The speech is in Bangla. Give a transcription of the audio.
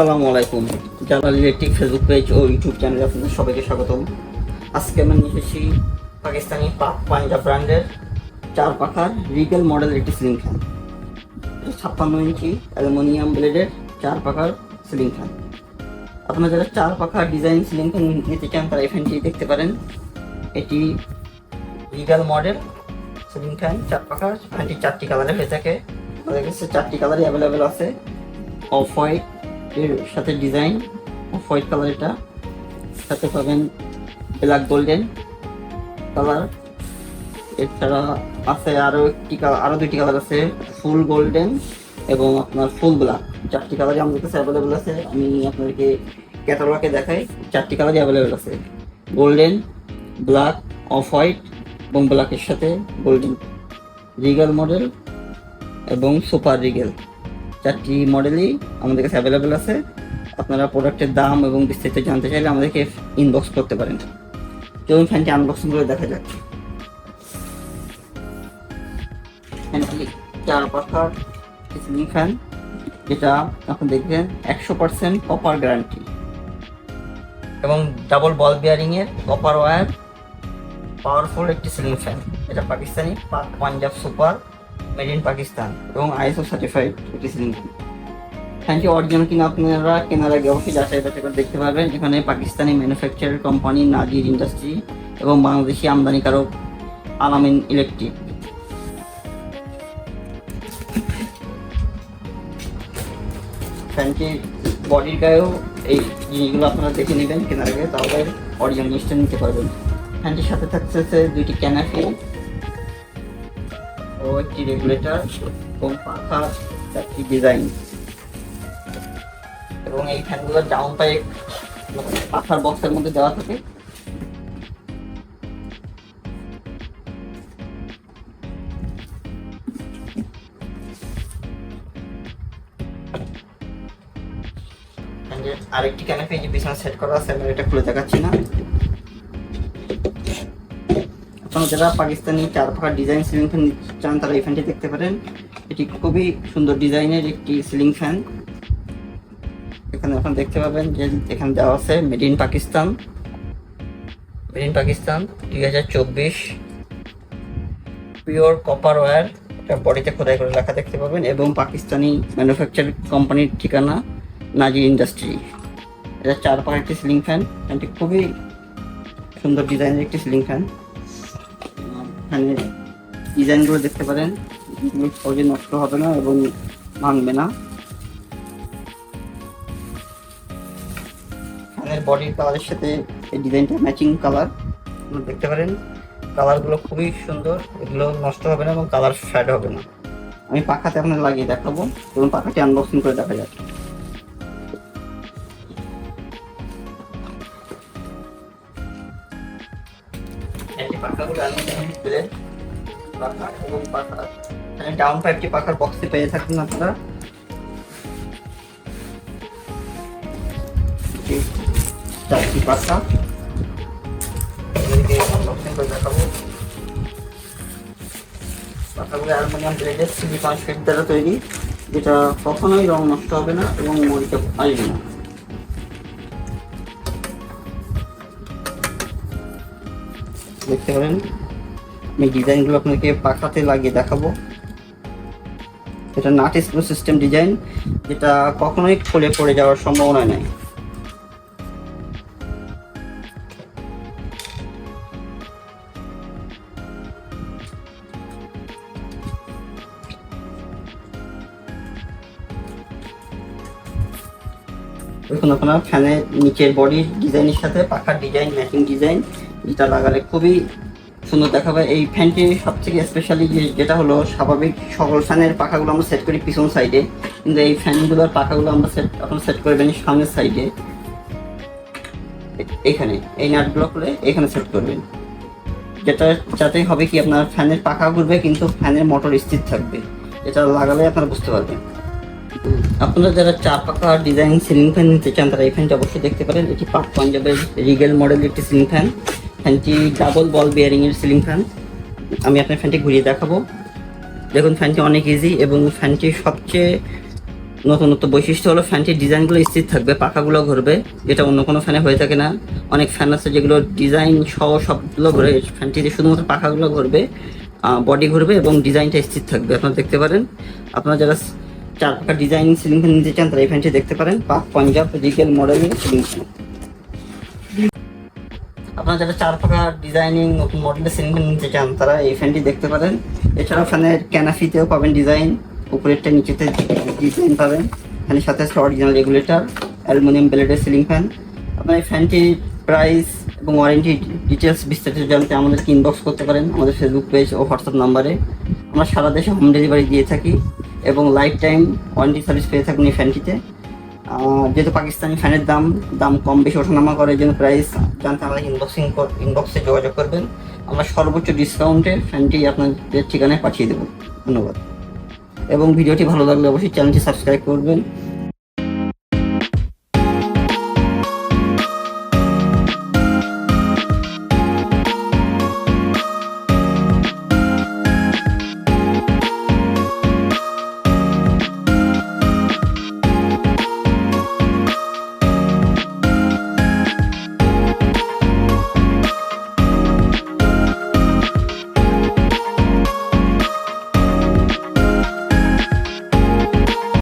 আসসালামু আলাইকুম। জালাল ইলেকট্রিক ফেসবুক পেজ ও ইউটিউব চ্যানেলে আপনাদের সবাইকে স্বাগতম। আজকে আমি নিয়ে এসেছি পাকিস্তানি পাক পাঞ্জাব ব্র্যান্ডের চার পাখার রিগেল মডেল একটি সিলিং ফ্যান। ছাপ্পান্ন ইঞ্চি অ্যালুমিনিয়াম ব্লেডের চার পাখার সিলিং ফ্যান। আপনারা যারা চার পাখার ডিজাইন সিলিং ফ্যান নিতে চান, তারা এই ফ্যানটি দেখতে পারেন। এটি রিগাল মডেল সিলিং ফ্যান, চার পাখার ফ্যানটি চারটি কালারে হয়ে থাকে। আমাদের কাছে চারটি কালারই অ্যাভেলেবেল আছে। অফ হোয়াইট এর সাথে ডিজাইন হোয়াইট কালার এটা। সাথে পাবেন ব্ল্যাক গোল্ডেন কালার এছাড়া আছে আরও একটি কালার আরও দুইটি কালার আছে ফুল গোল্ডেন এবং আপনার ফুল ব্ল্যাক চারটি কালারই আমাদের কাছে অ্যাভেলেবেল আছে। আমি আপনাদেরকে ক্যাটালগে দেখাই, চারটি কালারই অ্যাভেলেবেল আছে। গোল্ডেন ব্ল্যাক অফ হোয়াইট এবং ব্ল্যাকের সাথে গোল্ডেন রিগাল মডেল এবং সুপার রিগেল চারটি মডেলই আমাদের কাছে অ্যাভেলেবেল আছে। আপনারা প্রোডাক্টের দাম এবং বিস্তারিত জানতে চাইলে আমাদেরকে ইনবক্স করতে পারেন। চলুন ফ্যানটি আনবক্সিং করে দেখা যাক। ফ্যানটি চার পাখার সিলিং ফ্যান যেটা আপনি দেখবেন একশো পার্সেন্ট কপার গ্যারান্টি এবং ডাবল বল বিয়ারিং এর কপার ওয়্যার পাওয়ারফুল একটি সিলিং ফ্যান এটা Pakistani, Pak Punjab super made in Pakistan এবং আইএসও সার্টিফাইড একটি সিলিং ফ্যান ফ্যানটি অরিজিনাল কিনা আপনারা কেনার আগে অবশ্যই যাচাই বাছাই করে দেখতে পারবেন। এখানে Pakistani manufacture company Nazir industry এবং বাংলাদেশি আমদানিকারক আলামিন ইলেকট্রিক ফ্যানটির বডির গায়েও এই জিনিসগুলো আপনারা দেখে নেবেন কেনার আগে, তাহলে অরিজিনাল জিনিসটা নিতে পারবেন। ফ্যানটির সাথে থাকতেছে দুইটি ক্যানাফি ও একটি রেগুলেটর এবং পাখা চারটি ডিজাইন এবং এই ফ্যানগুলোর ডাউন পাইপ পাখার বক্সের মধ্যে দেওয়া থাকে। আরেকটি ক্যানাপি যে বিছানা সেট করা আছে, আমি এটা খুলে দেখাচ্ছি না। আপনারা যারা পাকিস্তানি চার পাখার ডিজাইন সিলিং ফ্যান চান, তারা এই ফ্যানটি দেখতে পারেন। এটি খুবই সুন্দর ডিজাইনের একটি সিলিং ফ্যান এখানে আপনারা দেখতে পাবেন যে এখানে দেওয়া আছে made in Pakistan. Made in Pakistan দুই হাজার চব্বিশ। পিওর কপার ওয়্যার এটা বডিতে খোদাই করে লেখা দেখতে পাবেন, এবং পাকিস্তানি ম্যানুফ্যাকচার কোম্পানির ঠিকানা নাজির ইন্ডাস্ট্রি এটা চার পাখার একটি সিলিং ফ্যান ফ্যানটি খুবই সুন্দর ডিজাইনের একটি সিলিং ফ্যান ফ্যানের ডিজাইনগুলো দেখতে পারেন। সহজে নষ্ট হবে না এবং ভাঙবে না। ফ্যানের বডির কালারের সাথে এই ডিজাইনটা ম্যাচিং কালার দেখতে পারেন। কালারগুলো খুবই সুন্দর, এগুলো নষ্ট হবে না এবং কালার ফ্যাড হবে না। আমি পাখাতে আপনার লাগিয়ে দেখাবো। এবং পাখাটি আনবক্সিং করে দেখা যাক। এই পাখাগুলো প্লেট পাখা এবং পাখা। এখানে ডাউন পাইপটি পাখার বক্সে পেয়ে থাকবেন আপনারা। চারটি পাখা। দেখাবো। পাখাগুলো দ্বারা তৈরি, যেটা কখনোই রং নষ্ট হবে না এবং মরিচা আসবে না। দেখতে পারেন। আমি ডিজাইনগুলো আপনাকে পাখাতে লাগিয়ে দেখাবো। এটা নাট স্ক্রু সিস্টেম ডিজাইন, যেটা কখনোই খুলে পড়ে যাওয়ার সম্ভাবনা নেই। দেখুন আপনার ফ্যানের নিচের বডির ডিজাইনের সাথে পাখার ডিজাইন, ম্যাচিং ডিজাইন। যেটা লাগালে খুবই সুন্দর দেখাবে। এই ফ্যানটি সব থেকে স্পেশালি যেটা হলো স্বাভাবিক সকল ফ্যানের পাখাগুলো আমরা সেট করি পিছন সাইডে কিন্তু এই ফ্যানগুলোর পাখাগুলো আমরা সেট এখন সেট করবেন সামনের সাইডে এখানে, এই নাটগুলো খুলে এখানে সেট করবেন। যেটা, যাতে হবে কি আপনার ফ্যানের পাখা ঘুরবে, কিন্তু ফ্যানের মোটর স্থির থাকবে। এটা লাগালে আপনারা বুঝতে পারবেন। আপনারা যারা চার পাখা ডিজাইন সিলিং ফ্যান নিতে চান, তারা এই ফ্যানটি অবশ্যই দেখতে পারেন। এটি পাক পাঞ্জাবের রিগেল মডেল একটি সিলিং ফ্যান ফ্যানটি ডাবল বল বিয়ারিং এর সিলিং ফ্যান আমি আপনার ফ্যানটি ঘুরিয়ে দেখাবো। দেখুন ফ্যানটি অনেক ইজি এবং ফ্যানটি সবচেয়ে নতুনত্ব বৈশিষ্ট্য হলো ফ্যানটির ডিজাইনগুলো স্থির থাকবে, পাখাগুলো ঘুরবে। যেটা অন্য কোনো ফ্যানে হয়ে থাকে না। অনেক ফ্যান আছে যেগুলো ডিজাইন সহ সবগুলো ঘুরে ফ্যানটিতে শুধুমাত্র পাখাগুলো ঘুরবে বডি ঘুরবে এবং ডিজাইনটা স্থির থাকবে। আপনারা দেখতে পারেন, আপনারা যারা চার পাখা ডিজাইন সিলিং ফ্যান নিতে চান, তারা এই ফ্যানটি দেখতে পারেন। পাক, পাঞ্জাব, রিগেল মডেলের সিলিং ফ্যান আপনারা যারা চার পাখা ডিজাইনিং নতুন মডেলের সিলিং ফ্যান নিতে চান, তারা এই ফ্যানটি দেখতে পারেন। এছাড়াও ফ্যানের ক্যানাফিতেও পাবেন ডিজাইন উপরেরটা নিচেতে ডিজাইন পাবেন ফ্যানের সাথে আছে অরিজিনাল রেগুলেটর অ্যালুমিনিয়াম ব্লেডের সিলিং ফ্যান আপনার এই ফ্যানটির প্রাইস এবং ওয়ারেন্টি ডিটেলস বিস্তারিত জানতে আমাদেরকে ইনবক্স করতে পারেন, আমাদের ফেসবুক পেজ ও হোয়াটসঅ্যাপ নাম্বারে আমরা সারা দেশে হোম ডেলিভারি দিয়ে থাকি এবং লাইফ টাইম ওয়ারেন্টি সার্ভিস পেয়ে থাকুন এই ফ্যানটিতে যেহেতু পাকিস্তানি ফ্যানের দাম দাম কম, বেশি ওঠানামা করে জন্য প্রাইস জানতে আমাদের ইনবক্সিং ইনবক্সে যোগাযোগ করবেন। আমরা সর্বোচ্চ ডিসকাউন্টে ফ্যানটি আপনাদের ঠিকানায় পাঠিয়ে দেবো। ধন্যবাদ। এবং ভিডিওটি ভালো লাগলে অবশ্যই চ্যানেলটি সাবস্ক্রাইব করবেন।